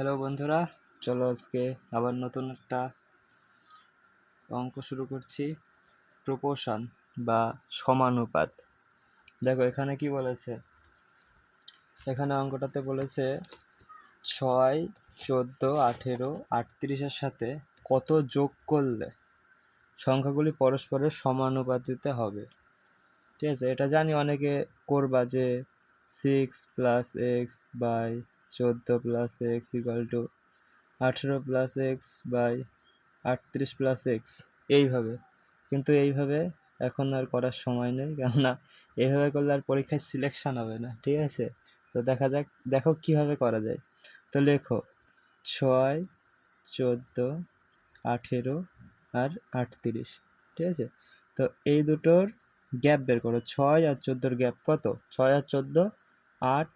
Hello বন্ধুরা, চলো আজকে আবার নতুন একটা অঙ্ক শুরু করছি। প্রপোর্শন বা সমানুপাত। দেখো, এখানে কি বলেছে? এখানে অঙ্কটাতে বলেছে, ছয়, চোদ্দ, আঠেরো, আটত্রিশের সাথে কত যোগ করলে সংখ্যাগুলি পরস্পরের সমানুপাতিতে হবে? ঠিক আছে, এটা জানি অনেকে করবা যে সিক্স প্লাস এক্স বাই চোদ্দ প্লাস এক্স ইকুয়াল টু আঠেরো প্লাস এক্স বাই আটত্রিশ প্লাস এক্স এইভাবে। কিন্তু এইভাবে এখন আর করার সময় নেই, কেননা এইভাবে করলে আর পরীক্ষায় সিলেকশান হবে না, ঠিক আছে? তো দেখা যাক, দেখো কীভাবে করা যায়। তো লেখো, ছয়, চোদ্দ, আঠেরো আর আটত্রিশ, ঠিক আছে? তো এই দুটোর গ্যাপ বের করো, ছয় আর চোদ্দোর গ্যাপ কত? ছয় আর চোদ্দ, আট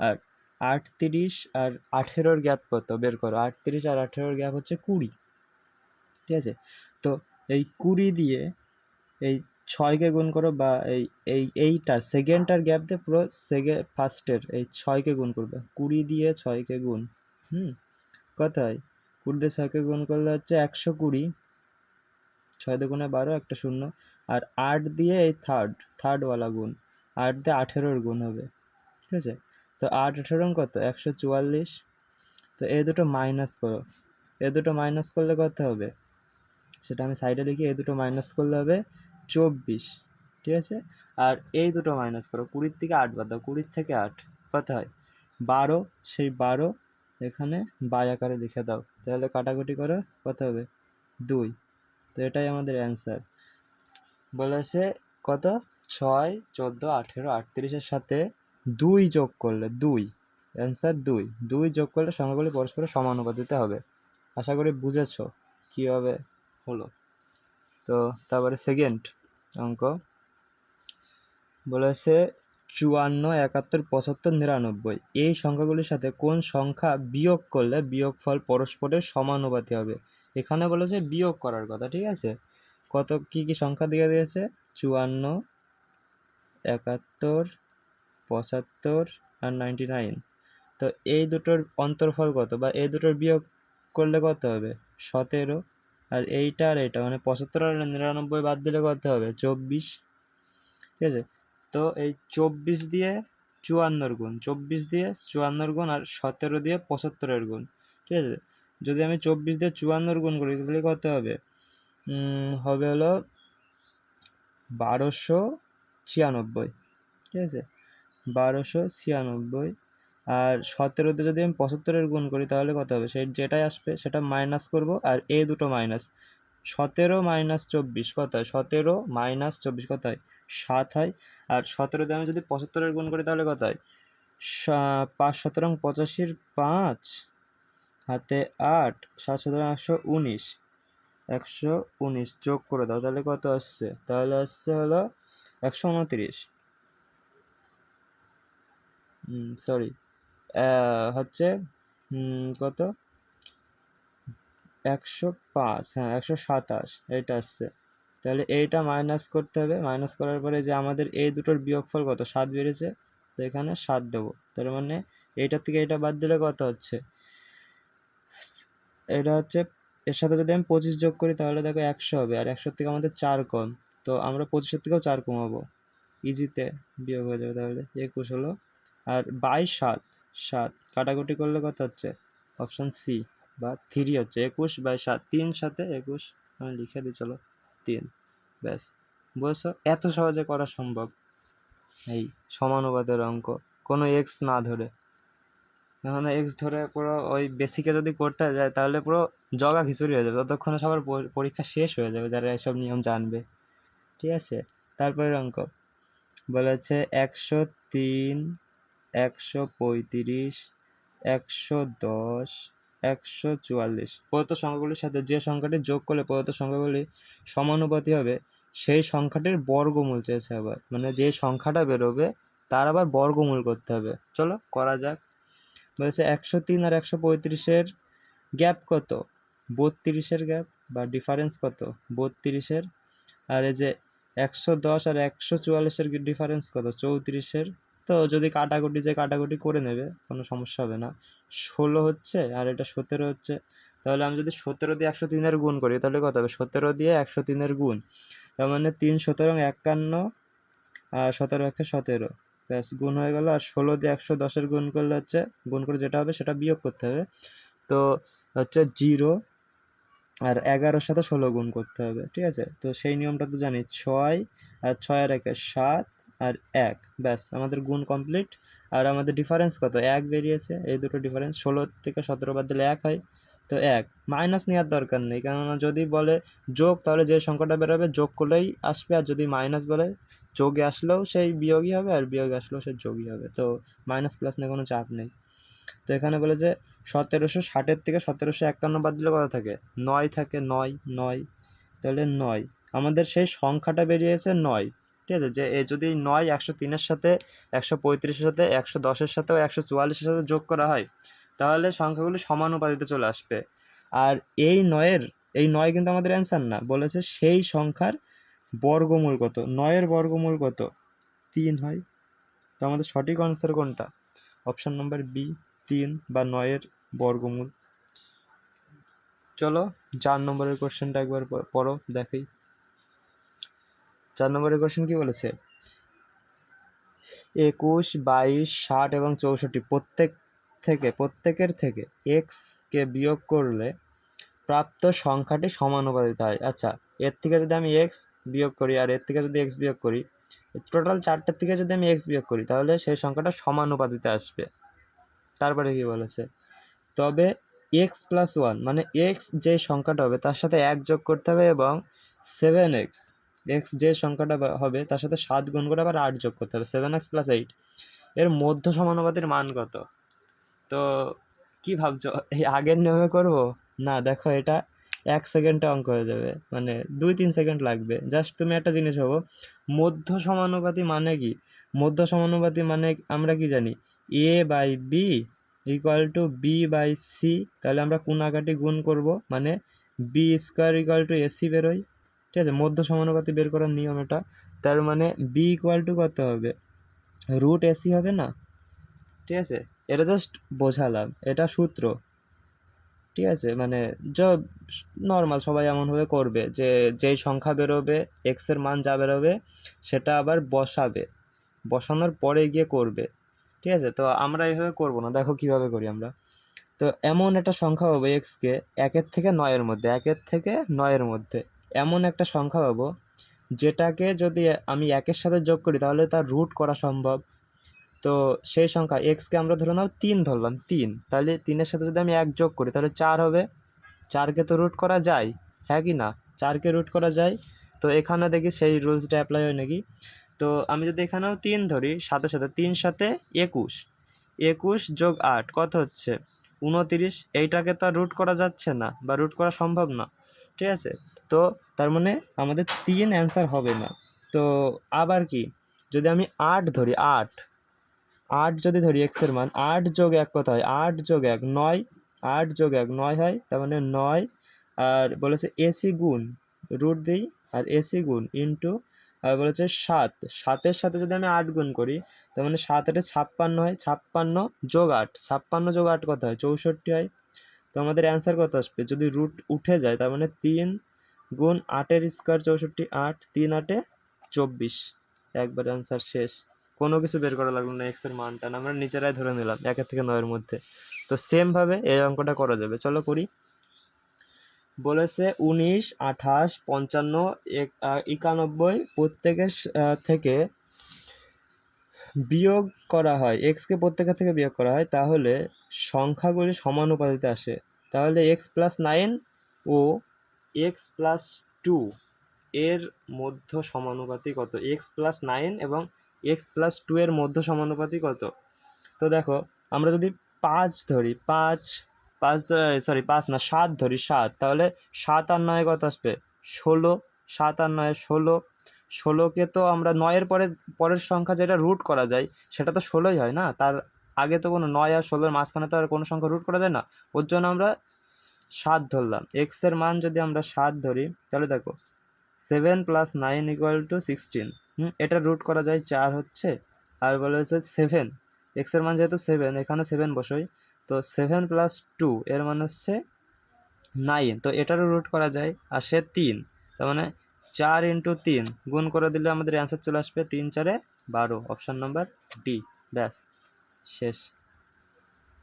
আর আটত্রিশ আর আঠেরোর গ্যাপ কত? বের করো। আটত্রিশ আর আঠেরোর গ্যাপ হচ্ছে কুড়ি। ঠিক আছে? তো এই কুড়ি দিয়ে এই ছয়কে গুণ করো বা এই এই, এইটা সেকেন্ডটার গ্যাপ দিয়ে পুরো সেকেন্ড ফার্স্টের এই ছয়কে গুণ করবে। কুড়ি দিয়ে ছয়কে গুণ। হুম? কত হয়? কুড়ি দিয়ে ছয়কে গুণ করলে হচ্ছে একশো কুড়ি। ছয় দুগুণে বারো, একটা শূন্য। আর আট দিয়ে এই থার্ড থার্ডওয়ালা গুণ। আট দিয়ে আঠেরোর গুণ হবে। ঠিক আছে? তো আট আঠেরো কত? একশো চুয়াল্লিশ। তো এই দুটো মাইনাস করো। এ দুটো মাইনাস করলে কত হবে? সেটা আমি সাইডে লিখি এই দুটো মাইনাস করলে হবে চব্বিশ। ঠিক আছে? আর এই দুটো মাইনাস করো, কুড়ির থেকে আট বাদ দাও, কুড়ির থেকে আট, কত হয়? বারো, সেই বারো এখানে বাই আকারে লিখে দাও। তাহলে কাটাকুটি করো, কত হবে? দুই। তো এটাই আমাদের অ্যান্সার বলেছে কত? ছয়, চোদ্দ, আঠেরো, আটত্রিশের সাথে দুই যোগ করলে দুই। অ্যান্সার দুই। দুই যোগ করলে সংখ্যাগুলি পরস্পরের সমানুপাতিতে হবে। আশা করি বুঝেছ কীভাবে হলো। তো তারপরে সেকেন্ড অঙ্ক। বলেছে চুয়ান্ন, একাত্তর, পঁচাত্তর, নিরানব্বই। এই সংখ্যাগুলির সাথে কোন সংখ্যা বিয়োগ করলে বিয়োগফল পরস্পরের সমানুপাতি হবে? এখানে বলেছে বিয়োগ করার কথা, ঠিক আছে? কত, কি কি সংখ্যা দিয়ে দিয়েছে? চুয়ান্ন, একাত্তর পঁচাত্তর আর নাইনটি নাইন তো এই দুটোর অন্তর্ফল কত বা এই দুটোর বিয়োগ করলে কত হবে? সতেরো। আর এইটা আর এইটা মানে পঁচাত্তর আর নিরানব্বই বাদ দিলে কত হবে? চব্বিশ। ঠিক আছে? তো এই চব্বিশ দিয়ে চুয়ান্নর গুণ, চব্বিশ দিয়ে চুয়ান্নর গুণ আর সতেরো দিয়ে পঁচাত্তরের গুণ। ঠিক আছে? যদি আমি চব্বিশ দিয়ে চুয়ান্নর গুণ করি, তাহলে কত হবে? হবে হলো বারোশো ছিয়ানব্বই। ঠিক আছে? বারোশো ছিয়ানব্বই। আর সতেরোতে যদি আমি পঁচাত্তরের গুণ করি, তাহলে কত হবে? সেই যেটাই আসবে, সেটা মাইনাস করব, আর এ দুটো মাইনাস সতেরো মাইনাস চব্বিশ কত হয়? সতেরো মাইনাস চব্বিশ কত হয়? সাত হয়। আর সতেরোতে আমি যদি পঁচাত্তরের গুণ করি, তাহলে কত হয়? পাঁচ সতেরো পঁচাশির পাঁচ, হাতে আট, সাত সতেরো একশো উনিশ। একশো উনিশ যোগ করে দাও, তাহলে কত আসছে? তাহলে আসছে হলো একশো উনত্রিশ। সরি হচ্ছে কত? একশো পাঁচ হ্যাঁ একশো সাতাশ, এইটা আসছে। তাহলে এইটা মাইনাস করতে হবে। মাইনাস করার পরে যে আমাদের এই দুটোর বিয়োগফল কত? সাত বেড়েছে, তো এখানে সাত দেবো। তার মানে এইটার থেকে এটা বাদ দিলে কত হচ্ছে? এটা হচ্ছে, এর সাথে যদি আমি পঁচিশ যোগ করি, তাহলে দেখো একশো হবে। আর একশোর থেকে আমাদের চার কম। তো আমরা পঁচিশের থেকেও চার কমাবো। ইজিতে বিয়োগ হয়ে যাবে তাহলে। একুশ হলো আর বাই সাত সাত কাটাকুটি করলে কত হচ্ছে? অপশান সি বা থ্রি হচ্ছে, একুশ বাই সাত, তিন সাথে একুশ, আমি লিখে দিই, চলো, তিন, ব্যাস। বুঝছ? এত সহজে করা সম্ভব। এই সমানুপাতের অঙ্ক, কোনো এক্স না ধরে। এখন এক্স ধরে পুরো ওই বেসিকে যদি করতে যায়, তাহলে পুরো জগা খিচুড়ি হয়ে যাবে। ততক্ষণে সবার পরীক্ষা শেষ হয়ে যাবে যারা এসব নিয়ম জানবে। ঠিক আছে? তারপরের অঙ্ক। বলেছে একশো তিন একশো পঁয়ত্রিশ, একশো দশ, একশো চুয়াল্লিশ। প্রদত্ত সংখ্যাগুলির সাথে যে সংখ্যাটি যোগ করলে প্রদত্ত সংখ্যাগুলি সমানুপাতি হবে, সেই সংখ্যাটির বর্গমূল চেয়েছে আবার। মানে যে সংখ্যাটা বেরোবে, তার আবার বর্গমূল করতে হবে। চলো, করা যাক। বলেছে একশো তিন আর একশো পঁয়ত্রিশের গ্যাপ কত? বত্রিশের গ্যাপ বা ডিফারেন্স কত? বত্রিশের। আর এই যে একশো দশ আর একশো চুয়াল্লিশের ডিফারেন্স কত? চৌত্রিশের। তো যদি কাটাকুটি যে কাটাকুটি করে নেবে, কোনো সমস্যা হবে না। ষোলো হচ্ছে আর এটা সতেরো হচ্ছে। তাহলে আমি যদি সতেরো দিয়ে একশো তিনের গুণ করি, তাহলে কত হবে? সতেরো দিয়ে একশো তিনের গুণ। তার মানে তিন সতেরো একান্ন, আর সতেরো একে সতেরো। ব্যাস, গুণ হয়ে গেল। আর ষোলো দিয়ে একশো দশের গুণ করলে হচ্ছে, গুণ করে যেটা হবে সেটা বিয়োগ করতে হবে। তো হচ্ছে জিরো আর এগারোর সাথে ষোলো গুণ করতে হবে, ঠিক আছে? তো সেই নিয়মটা তো জানি, ছয় আর ছয় আর একে সাত আর এক, ব্যাস, আমাদের গুণ কমপ্লিট আর আমাদের ডিফারেন্স কত? এক বেরিয়েছে, এই দুটো ডিফারেন্স ষোলো থেকে সতেরো বাদ দিলে এক হয়, তো এক। মাইনাস নেওয়ার দরকার নেই, কেননা যদি বলে যোগ, তাহলে যে সংখ্যাটা বেরোবে, যোগ করলেই আসবে, আর যদি মাইনাস বলে যোগে আসলেও সেই বিয়োগই হবে, আর বিয়োগে আসলেও সেই যোগই হবে, তো মাইনাস প্লাস নিয়ে কোনো চাপ নেই। তো এখানে বলে যে সতেরোশো ষাটের থেকে সতেরোশো একান্ন বাদ দিলে কত থাকে? নয় থাকে, নয় নয়, তাহলে নয়। আমাদের সেই সংখ্যাটা বেরিয়েছে নয় ঠিক আছে? যে, এ যদি নয় একশো তিনের সাথে, একশো পঁয়ত্রিশের সাথে, একশো দশের সাথে ও একশো চুয়াল্লিশের সাথে যোগ করা হয়, তাহলে সংখ্যাগুলি সমান সমানুপাতিতে চলে আসবে। আর এই নয়ের, এই নয় কিন্তু আমাদের অ্যান্সার না। বলেছে সেই সংখ্যার বর্গমূল কত? নয়ের বর্গমূল কত? তিন হয়। তো আমাদের সঠিক আনসার কোনটা? অপশান নম্বর বি তিন বা নয়ের বর্গমূল। চলো, চার নম্বরের কোশ্চেনটা একবার পড়ো দেখি চার নম্বরের কোশ্চেন কি বলেছে? একুশ, বাইশ, ষাট এবং চৌষট্টি প্রত্যেক থেকে, প্রত্যেকের থেকে এক্সকে বিয়োগ করলে প্রাপ্ত সংখ্যাটি সমানুপাতিত হয়। আচ্ছা এর থেকে যদি আমি এক্স বিয়োগ করি আর এর থেকে যদি এক্স বিয়োগ করি টোটাল চারটের থেকে যদি আমি এক্স বিয়োগ করি, তাহলে সেই সংখ্যাটা সমানুপাতিতে আসবে। তারপরে কি বলেছে? তবে এক্স প্লাস ওয়ান মানে এক্স যে সংখ্যাটা হবে, তার সাথে এক যোগ করতে হবে এবং সেভেন এক্স এক্স যে সংখ্যাটা হবে, তার সাথে সাত গুণ করে আবার আট যোগ করতে হবে সেভেন এক্স প্লাস এইট এর মধ্য সমানুপাতির মান কত? তো কি ভাবছ? এই আগের নিয়মে করব? না, দেখো এটা এক সেকেন্ডে অঙ্ক হয়ে যাবে। মানে দুই তিন সেকেন্ড লাগবে। জাস্ট তুমি একটা জিনিস ভাবো, মধ্য সমানুপাতি মানে কি? মধ্য সমানুপাতি মানে আমরা কি জানি? A by b equal to b by c তাহলে আমরা কোনাকাটি গুণ করব মানে b square equal to a c বেরোয়। ঠিক আছে, মধ্য সমানুপাতি বের করার নিয়ম এটা। তার মানে বি ইকুয়াল টু কত হবে? রুট এসি হবে না? ঠিক আছে, এটা জাস্ট বোঝালাম, এটা সূত্র। ঠিক আছে মানে য নর্মাল সবাই এমনভাবে করবে যে, যেই সংখ্যা বেরোবে এক্সের মান যা বেরোবে, সেটা আবার বসাবে। বসানোর পরে গিয়ে করবে। ঠিক আছে, তো আমরা এইভাবে করব না, দেখো কীভাবে করি আমরা। তো এমন একটা সংখ্যা পাবো এক্সকে একের থেকে নয়ের মধ্যে, একের থেকে নয়ের মধ্যে। এমন একটা সংখ্যা পাবো, যেটাকে যদি আমি একের সাথে যোগ করি তাহলে তার রুট করা সম্ভব। তো সেই সংখ্যা এক্সকে আমরা ধরে নাও তিন ধরলাম, তিন। তাহলে তিনের সাথে যদি আমি এক যোগ করি তাহলে চার হবে। চারকে তো রুট করা যায় হ্যাঁ কি না? চারকে রুট করা যায়। তো এখানে দেখি সেই রুলসটা অ্যাপ্লাই হয় নাকি? তো আমি যদি এখানেও তিন ধরি, সাথে সাথে তিন সাথে একুশ। একুশ যোগ আট, কত হচ্ছে? উনতিরিশ এইটাকে তো আর রুট করা যাচ্ছে না বা রুট করা সম্ভব না। ঠিক আছে? তো তার মানে আমাদের তিন অ্যান্সার হবে না। তো আবার কি? যদি আমি আট ধরি, আট। আট যদি ধরি এক্সের মান, আট যোগ এক কত হয়? আট যোগ এক, নয়। আট যোগ এক, নয় হয়? তার মানে নয়। আর বলেছে এসি গুণ রুট দিই, আর এসি গুণ ইন্টু আর বলেছে সাত। সাতের সাথে যদি আমি আট গুণ করি, তার মানে সাত আটে ছাপ্পান্ন হয়। ছাপ্পান্ন যোগ আট, ছাপ্পান্ন যোগ আট কত হয়? চৌষট্টি হয়। তো আমাদের অ্যান্সার কত আসবে? যদি রুট উঠে যায়, তার মানে তিন গুণ আটের স্কোয়ার চৌষট্টি, আট, তিন, আটে চব্বিশ। একবার অ্যান্সার শেষ। কোনো কিছু বের করা লাগল না এক্সের মানটা। আমরা নিজেরাই ধরে নিলাম, একের থেকে নয়ের মধ্যে। তো সেমভাবে এই অঙ্কটা করা যাবে। চলো করি। বলেছে উনিশ, আঠাশ, পঞ্চান্ন, এক একানব্বই প্রত্যেকের থেকে বিয়োগ করা হয় এক্সকে প্রত্যেকের থেকে বিয়োগ করা হয়, তাহলে সংখ্যাগুলি সমানুপাতিতে আসে। তাহলে এক্স প্লাস নাইন ও এক্স প্লাস টু এর মধ্য সমানুপাতি কত? এক্স প্লাস নাইন এবং এক্স প্লাস টু এর মধ্য সমানুপাতি কত? তো দেখো, আমরা যদি পাঁচ ধরি, পাঁচ পাঁচ সরি পাঁচ না, সাত ধরি, সাত, তাহলে সাত আর নয় কত আসবে? ষোলো, সাত আর নয়, ষোলো ষোলোকে তো আমরা নয়ের পরে, পরের সংখ্যা যেটা রুট করা যায়, সেটা তো ষোলোই হয় না? তার আগে তো কোনো নয় আর ষোলোর মাঝখানে তো আর কোনো সংখ্যা রুট করা যায় না? ওর জন্য আমরা সাত ধরলাম। এক্সের মান যদি আমরা সাত ধরি, তাহলে দেখো seven plus nine equal to sixteen হুম, এটা রুট করা যায় চার হচ্ছে, আর বলে হচ্ছে সেভেন এক্সের মান যেহেতু সেভেন এখানে সেভেন বসই। তো সেভেন প্লাস টু এর মান হচ্ছে নাইন তো এটারও রুট করা যায়, আর সে তিন। তার মানে চার ইন্টু তিন। গুণ করে দিলে আমাদের অ্যান্সার চলে আসবে তিন চারে বারো। অপশান নাম্বার ডি ব্যাস। শেষ।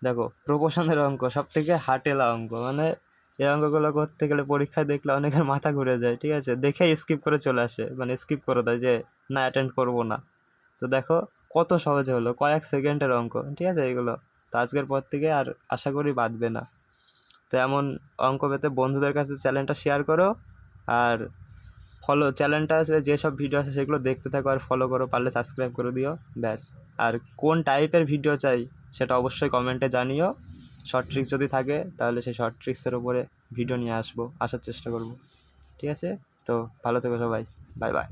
দেখো, প্রপোশনের অঙ্ক সব থেকে হাটেলা অঙ্ক। মানে এই অঙ্কগুলো করতে গেলে পরীক্ষায় দেখলে অনেকের মাথা ঘুরে যায়, ঠিক আছে? দেখে স্কিপ করে চলে আসে। মানে স্কিপ করে দেয় যে, না অ্যাটেন্ড করব না। তো দেখো, কত সহজে হলো। কয়েক সেকেন্ডের অঙ্ক, ঠিক আছে এগুলো? তো আজকের পর থেকে আর আশা করি বাঁধবে না। তো এমন অঙ্ক পেতে বন্ধুদের কাছে চ্যানেলটা শেয়ার করো। আর ফলো চ্যানেলটা আছে, যেসব ভিডিও আছে সেগুলো দেখতে থাকো আর ফলো করো, পারলে সাবস্ক্রাইব করে দিও, ব্যাস। আর কোন টাইপের ভিডিও চাই সেটা অবশ্যই কমেন্টে জানিও। শর্ট ট্রিক্স যদি থাকে, তাহলে সেই শর্ট ট্রিক্সের উপরে ভিডিও নিয়ে আসব, আসার চেষ্টা করব। ঠিক আছে? তো ভালো থেকো সবাই। Bye bye